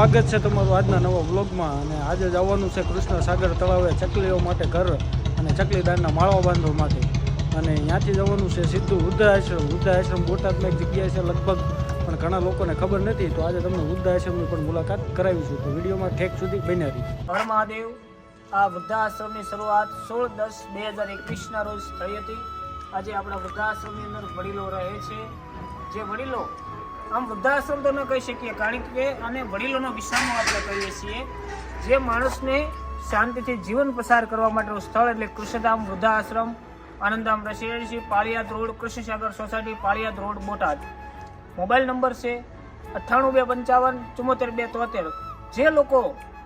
સ્વાગત છે તમારું આજના નવા વ્લોગમાં. અને આજે જવાનું છે કૃષ્ણ સાગર તળાવે ચકલીઓ માટે ઘર અને ચકલીદારના માળવા બાંધવા માટે. અને ત્યાંથી જવાનું છે સીધું વૃદ્ધ આશ્રમ વૃદ્ધ આશ્રમ બોટાદમાં એક જગ્યાએ છે લગભગ, પણ ઘણા લોકોને ખબર નથી. તો આજે તમને વૃદ્ધાશ્રમની પણ મુલાકાત કરાવીશું તો વિડીયોમાં ઠેક સુધી બન્યા રહી હર મહાદેવ. આ વૃદ્ધાશ્રમની શરૂઆત સોળ દસ બે હજાર એકવીસના રોજ થઈ હતી. આજે આપણા વૃદ્ધાશ્રમની અંદર વડીલો રહે છે. જે વડીલો આમ વૃદ્ધાશ્રમ તો ન કહી શકીએ, કારણ કે આને વડીલોનો વિશ્રામો આપણે કહીએ છીએ. જે માણસને શાંતિથી જીવન પસાર કરવા માટેનું સ્થળ એટલે Krishnadham, વૃદ્ધાશ્રમ, Anandham residency Paliyad road, Krishnasagar society, Paliyad road, Botad. Mobile number છે અઠ્ઠાણું બે પંચાવન ચુમ્મોતેર બે તોતેર. જે લોકો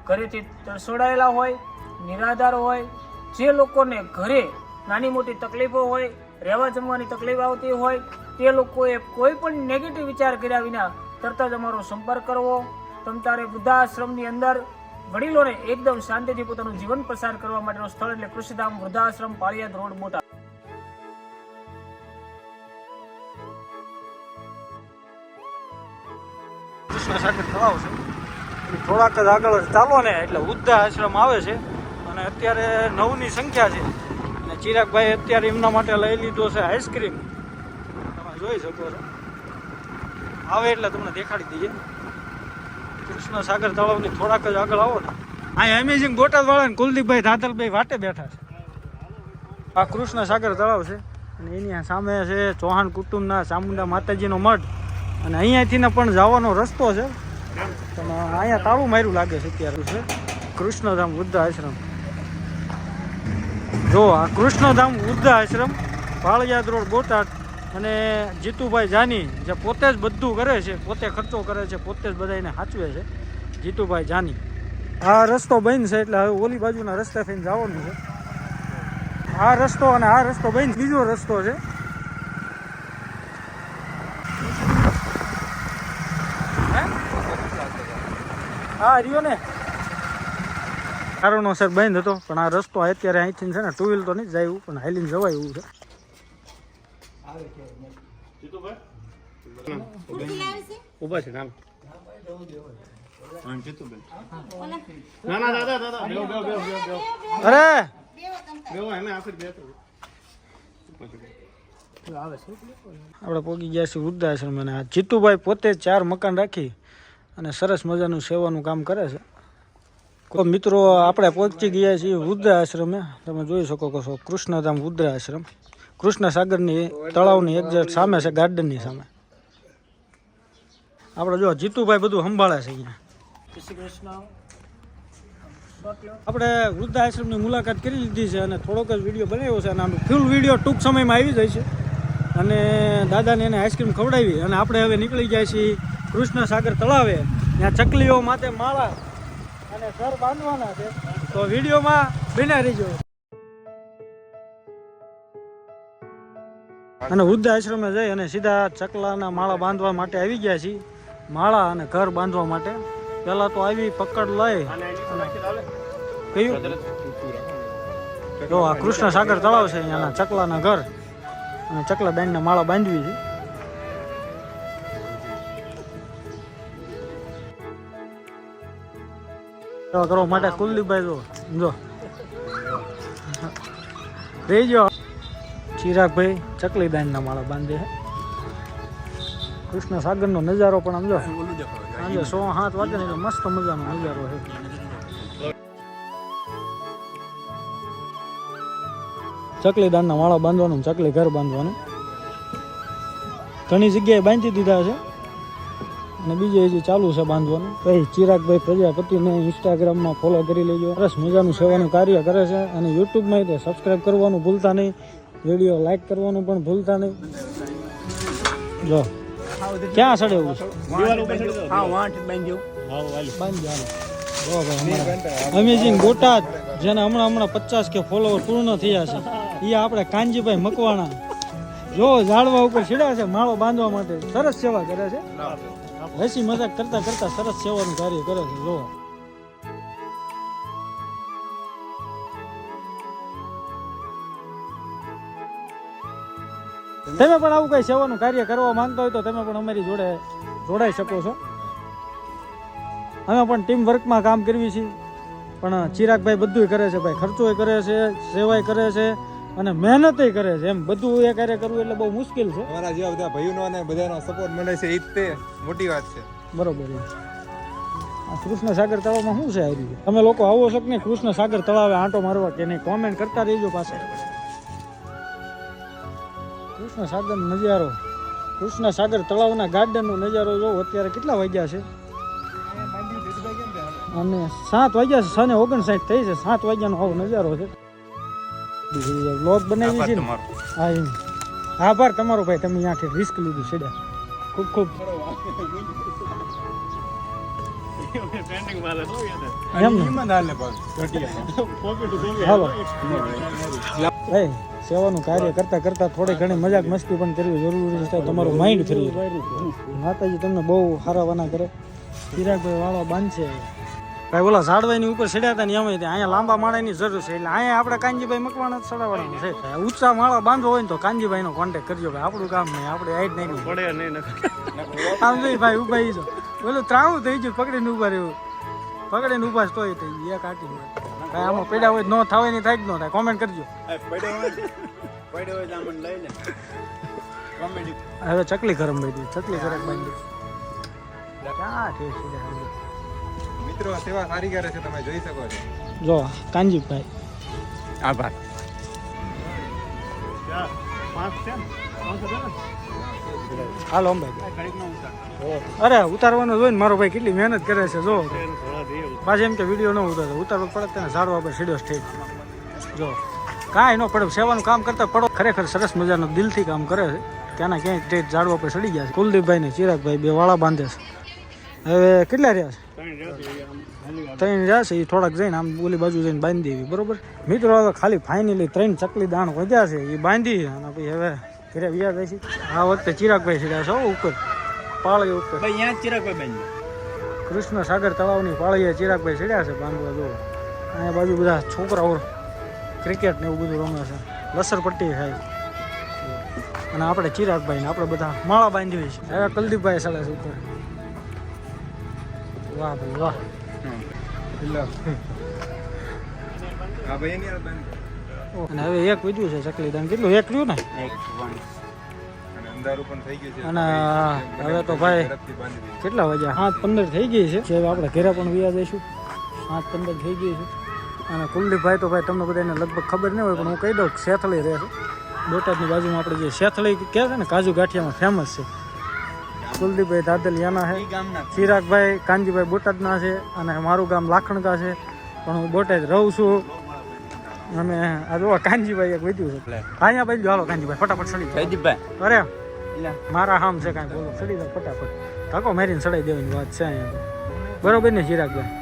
ઘરેથી તરસોડાયેલા હોય, નિરાધાર હોય, જે લોકોને ઘરે નાની મોટી તકલીફો હોય, રહેવા જમવાની તકલીફ આવતી હોય તે લોકોએ કોઈ પણ નેગેટિવ વિચાર કર્યા વિના તરત જ અમારો સંપર્ક કરવો. તમ તારે વૃદ્ધાશ્રમની અંદર વડીલોને એકદમ શાંતિથી પોતાનું જીવન પસાર કરવા માટેનું સ્થળ એટલે કૃષિધામ વૃદ્ધાશ્રમ પાળિયાદ રોડ બોટાદ. થોડાક જ આગળ ચાલો ને, એટલે વૃદ્ધ આશ્રમ આવે છે. અને અત્યારે નવની સંખ્યા છે. અને ચિરાગભાઈ અત્યારે એમના માટે લઈ લીધો છે આઈસ્ક્રીમ જોઈ શકો છો. આવે એટલે તમને દેખાડી દઈએ. કૃષ્ણ સાગર તળાવની થોડાક જ આગળ આવો ને. અહીં એમેઝિંગ બોટાદ વાળા ને કુલદીપભાઈ ધાતલભાઈ વાટે બેઠા છે. આ કૃષ્ણ સાગર તળાવ છે. અને એની સામે છે ચૌહાણ કુટુંબના ચામુંડા માતાજીનો મઠ અને અહીંયાથી પણ જવાનો રસ્તો છે. પણ અહીંયા તાળું માર્યું લાગે છે અત્યારે છે. કૃષ્ણધામ વૃદ્ધ આશ્રમ. જો આ કૃષ્ણધામ વૃદ્ધ આશ્રમ, પાળિયાદ રોડ બોટાદ. અને જીતુભાઈ જાની જે પોતે જ બધું કરે છે, પોતે ખર્ચો કરે છે, પોતે જ બધાને સાચવે છે. જીતુભાઈ જાની. આ રસ્તો બંધ છે એટલે હવે ઓલી બાજુના રસ્તે થઈને જવાનું છે. આ રસ્તો અને આ રસ્તો બંધ બીજો રસ્તો છે. હા? રહ્યો ને. કારણોસર બંધ હતો. પણ આ રસ્તો અત્યારે અહીંથી છે ને ટુ વ્હીલ તો નહીં જાય પણ હાઈલીને જવાય એવું છે. ઊભા છે? નામ. ના ના દાદા દાદા બેહો બેહો બેહો બેહો બેહો. અરે! બેહો એને આફર બેહો આપણે પહોંચી ગયા છીએ વૃદ્ધાશ્રમ અને આ જીતુભાઈ પોતે ચાર મકાન રાખી અને સરસ મજાનું સેવાનું કામ કરે છે. મિત્રો આપણે પહોંચી ગયા છીએ વૃદ્ધાશ્રમે. તમે જોઈ શકો છો કૃષ્ણધામ વૃદ્ધ આશ્રમ કૃષ્ણ સાગરની તળાવની એક્ઝેક્ટ સામે છે, ગાર્ડનની સામે. આપણે જો જીતુભાઈ બધું સંભાળે છે અહીંયા. આપણે વૃદ્ધાશ્રમની મુલાકાત કરી લીધી છે અને થોડોક જ વીડિયો બનાવ્યો છે અને આનો ફૂલ વીડિયો ટૂંક સમયમાં આવી જાય છે. અને દાદાને એને આઈસ્ક્રીમ ખવડાવી અને આપણે હવે નીકળી જાય છીએ કૃષ્ણ સાગર તળાવે. ત્યાં ચકલીઓ માટે માળા અને ઘર બાંધવાના છે. તો વિડીયોમાં બિના રહીજો. અને વૃદ્ધ આશ્રમે જઈ અને સીધા ચકલાના માળા બાંધવા માટે આવી ગયા છીએ. માળા અને ઘર બાંધવા માટે. પહેલાં તો આવી પકડ લઈ. કયું? જો આ કૃષ્ણ સાગર તળાવ છે અહીંયાના ચકલાના ઘર. અને ચકલા બેનને માળા બાંધવી છે. કરવા માટે કુલદીપભાઈ જો જો. રેજો ચિરાગભાઈ ચકલી બેનના માળા બાંધે છે. કૃષ્ણ સાગરનો નજારો પણ આમ જો. સાંજે સો સાત વાગે ને મસ્ત મજાનો નજારો છે. ચકલી દાનના માળા બાંધવાનું ચકલી ઘર બાંધવાનું. ઘણી જગ્યાએ બાંધી દીધા છે. અને બીજે હજી ચાલુ છે બાંધવાનું. ભાઈ ચિરાગભાઈ પ્રજાપતિને ઇન્સ્ટાગ્રામમાં ફોલો કરી લેજો. સરસ મજાનું સેવાનું કાર્ય કરે છે. અને યુટ્યુબમાં તે સબસ્ક્રાઈબ કરવાનું ભૂલતા નહીં. વીડિયો લાઈક કરવાનું પણ ભૂલતા નહીં. જો ક્યાં સડે એવું? અમેઝિંગ બોટાદ જેને હમણાં હમણાં પચાસ કે ફોલોવર પૂર્ણ થયા છે. એ આપણે કાનજીભાઈ મકવાણા. જો ઝાડવા ઉપર છેડ્યા છે માળો બાંધવા માટે સરસ સેવા કરે છે. હસી મજાક કરતા કરતા સરસ સેવાનું કાર્ય કરે છે જો તમે પણ આવું કઈ સેવાનું કાર્ય કરવા માંગતા હોય તો તમે પણ અમારી જોડે જોડાઈ શકો છો. અમે પણ ટીમ વર્કમાં કામ કરવી છીએ. પણ ચિરાગભાઈ બધું કરે છે ભાઈ ખર્ચોય કરે છે સેવાય કરે છે અને મહેનતય કરે છે. એમ બધું એ કાર્ય કરવું એટલે બહુ મુશ્કેલ છે. અમારા જેવા બધા ભાઈઓનો અને બધાનો સપોર્ટ મળે છે એ જ તે મોટી વાત છે. બરોબર આ કૃષ્ણ સાગર તળાવમાં શું છે આવી તમે લોકો આવો છો કે નહીં? કૃષ્ણ સાગર તળાવે આંટો મારવા કે નહીં? કોમેન્ટ કરતા રહેજો પાસે કૃષ્ણ સાગર નજારો. કૃષ્ણ સાગર તળાવના ગાર્ડનનો નજારો જોવો અત્યારે કેટલા વાગ્યા છે? અને સાત વાગ્યા છે સને ઓગણસાઠ થઈ છે સાત વાગ્યાનો આવો નજારો છે. બ્લોગ બનાવી છે હા એમ. આભાર તમારો ભાઈ તમે અહીંયાથી રિસ્ક લીધું છે ખૂબ ખૂબ. એમ હાલો. ભાઈ સેવાનું કાર્ય કરતા કરતા થોડી ઘણી મજાક મસ્તી પણ કરવી જરૂરી છે તમારું માઇન્ડ ફ્રી માતાજી તમને બહુ સારા વના કરે. ચિરાગભાઈ વાળો બાંધશે. ભાઈ ઓલા ઝાડવાની ઉપર ચડ્યા હતા ને એમ અહીંયા લાંબા માળાની જરૂર છે. એટલે અહીંયા આપણે કાનજીભાઈ મકવાણા જ ચડાવવાના છે. ઊંચા માળા બાંધવો હોય ને તો કાંજીભાઈનો કોન્ટેક્ટ કરજો. ભાઈ આપણું કામ નહીં આપણે હાઈટ નહીં. પડે નહીં આમ જોઈ ભાઈ ઊભા જો. ઓલું ત્રાવું થઈ ગયું પકડીને ઊભા રહ્યું પકડીને ઊભા તોય થઈ ગયું એક આટી કાંઈ આમાં પડ્યા હોય ન થાય નહીં થાય જ ન થાય. કોમેન્ટ કરજો. હવે ચકલી ગરમ બાંધી. ચકલી ગરમ બાંધી. ક્યાં ઠેક છે હવે? મિત્રો સેવા સારી કરે છે તમે જોઈ શકો છો. જો કાંજીભાઈ આભાર. પાંચ છે ને? પાંચ છે ને હાલો અંબાઈ અરે, ઉતારવાનો જોઈને મારો ભાઈ કેટલી મહેનત કરે છે, જો. પાછી એમ કે વીડિયો ન ઉતારો. ઉતારવો પડે તેને ઝાડવા પડે સીડ્યો સ્ટેજ જો. કાંઈ ન પડે. સેવાનું કામ કરતા પડો. ખરેખર સરસ મજાનો દિલથી કામ કરે છે. ત્યાંના ક્યાંય સ્ટેજ ઝાડવા પર સડી ગયા છે. કુલદીપભાઈ ને ચિરાગભાઈ બે વાળા બાંધે છે. હવે કેટલા રહ્યા છે? ત્રણ રહ્યા છે. એ થોડાક જઈને આમ ઓલી બાજુ જઈને બાંધી દેવી. બરોબર? મિત્રો, હવે ખાલી ફાઇનલી ત્રણ ચકલી દાણ વધ્યા છે. એ બાંધી અને પછી હવે ઘરે વ્યા જાય છે. આ વખતે ચિરાગભાઈ સીધા છે ઉપર. પાળી ઉપર. ભાઈ અહીંયા ચિરાગભાઈ બેન કૃષ્ણ સાગર તળાવની પાળીએ ચિરાગભાઈ ચડ્યા છે બાંધવા જો અહીંયા બાજુ બધા છોકરાઓ ક્રિકેટ ને એવું બધું રમે છે. લસરપટ્ટી થાય અને આપણે ચિરાગભાઈ ને આપણે બધા માળા બાંધી હોય છે. હવે કલદીપભાઈ ચડે છે ઉપર. વાહ ભાઈ વાહ. હા. ભાઈ એની અને હવે એક વધ્યું છે ચકલી દાન કેટલું? એક રહ્યું ને? અને અંધારું પણ થઈ ગયું છે. અને હવે તો ભાઈ. કેટલા વાગ્યા? સાત પંદર થઈ ગઈ છે. જે આપણે ઘરે પણ વ્યા જઈશું. સાત પંદર થઈ ગઈ છે. અને કુલદીપભાઈ તો ભાઈ તમને બધાને લગભગ ખબર નહીં હોય પણ હું કહી દઉં કે શેથળી રહે છે. બોટાદની બાજુમાં આપણે જે શેથળી કહે છે ને કાજુ ગાંઠિયામાં ફેમસ છે. કુલદીપભાઈ દાદલિયાના છે. ચિરાગભાઈ કાનજીભાઈ બોટાદના છે. અને મારું ગામ લાખણકા છે. પણ હું બોટાદ રહું છું. અને આ જો કાનજીભાઈ એક વધ્યું છે. અહીંયા બાજુ હાલો કાનજીભાઈ ફટાફટ સડી જાઓ. અરે મારા હામ છે કાંઈ બોલો. ચડી જાવ ફટાફટ. ધક્કો મારીને ચડાઈ દેવાની વાત છે અહીંયા. બરોબર ને ચિરાગભાઈ?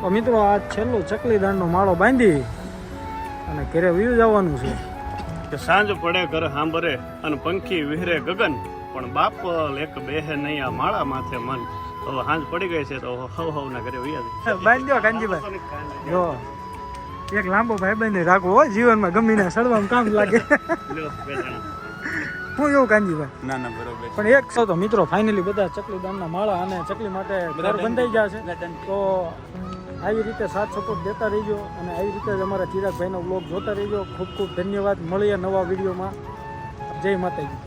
તો મિત્રો આ છેલ્લો ચકલી દાંડનો માળો બાંધી અને ઘરે વ્યૂ જવાનું છે. કે સાંજ પડે ઘર સાંભરે અને પંખી વિહરે ગગન. પણ બાપ લેક બેહે નહીં આ માળા માથે મન. હવે સાંજ પડી ગઈ છે તો હવ હવ ના ઘરે વૈયા બાંધ્યો કાનજીભાઈ. જો. એક લાંબો ભાઈ બંધ રાખવો હો જીવનમાં ગમીને સડવામાં કામ લાગે. હું એવું કાનજીભાઈ? ના ના બરોબર પણ એક સૌ તો મિત્રો ફાઇનલી બધા ચકલી દાનના માળા અને ચકલી માટે ઘર બંધાઈ ગયા છે. તો આવી રીતે સાથ સપોર્ટ દેતા રહીજો અને આવી રીતે જ અમારા ચિરાગભાઈનો બ્લોગ જોતા રહીજો. ખૂબ ખૂબ ધન્યવાદ. મળીએ નવા વિડીયોમાં. જય માતાજી.